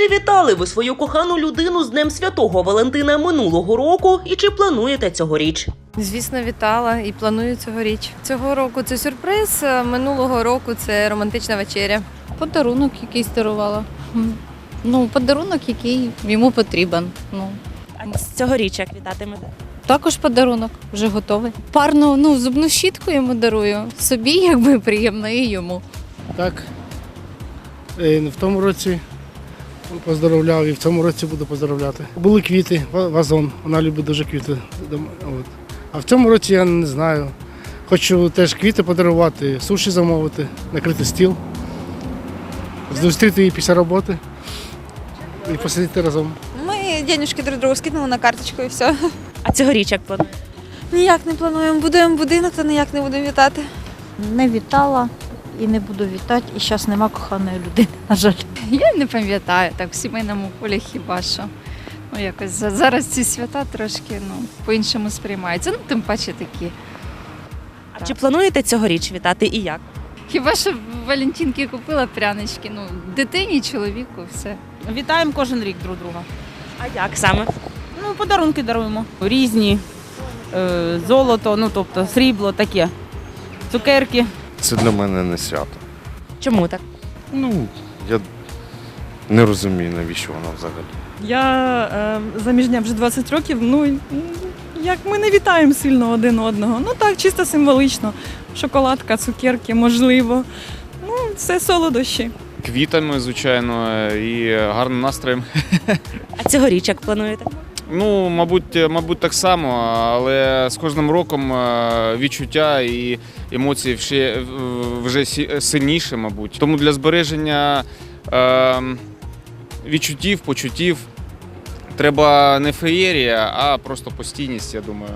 Чи вітали ви свою кохану людину з Днем Святого Валентина минулого року і чи плануєте цьогоріч? Звісно, вітала і планую цьогоріч. Цього року це сюрприз, минулого року це романтична вечеря. Подарунок якийсь дарувала. Ну, подарунок, який йому потрібен. Ну, А цьогоріч як вітатимете? також подарунок вже готовий. Парну ну, зубну щітку йому дарую. Собі якби приємно і йому. Так. Е, В тому році поздоровляв і в цьому році буду поздоровляти. Були квіти, вазон. Вона любить дуже квіти. От. А в цьому році я не знаю. Хочу теж квіти подарувати, суші замовити, накрити стіл, зустріти її після роботи і посидіти разом. Ми денежки друг другу скинули на карточку і все. А цьогоріч як плануєте? Ніяк не плануємо. Будуємо будинок, то ніяк не будемо вітати. Не вітала і не буду вітати, і зараз нема коханої людини, на жаль. Я не пам'ятаю так в сімейному полі хіба що. Ну, якось зараз ці свята трошки ну, по-іншому сприймаються. Ну, тим паче такі. А чи плануєте цьогоріч вітати і як? Хіба що Валентинки купила прянички, ну, дитині, чоловіку, все. Вітаємо кожен рік друг друга. А як саме? Ну, подарунки даруємо. Різні. Е, золото, ну тобто срібло таке. Цукерки. Це для мене не свято. Чому так? Ну, я не розумію, навіщо воно взагалі. Я е, заміжня вже 20 років. Ну як ми не вітаємо сильно один одного. Ну так, чисто символічно. Шоколадка, цукерки, можливо. Ну, це солодощі. Квітами, звичайно, і гарним настроєм. А цьогоріч як плануєте? Ну, мабуть, мабуть, так само, але з кожним роком е, відчуття і емоції вже, е, вже сильніше, мабуть. Тому для збереження е, відчуттів, почуттів треба не феєрія, а просто постійність, я думаю.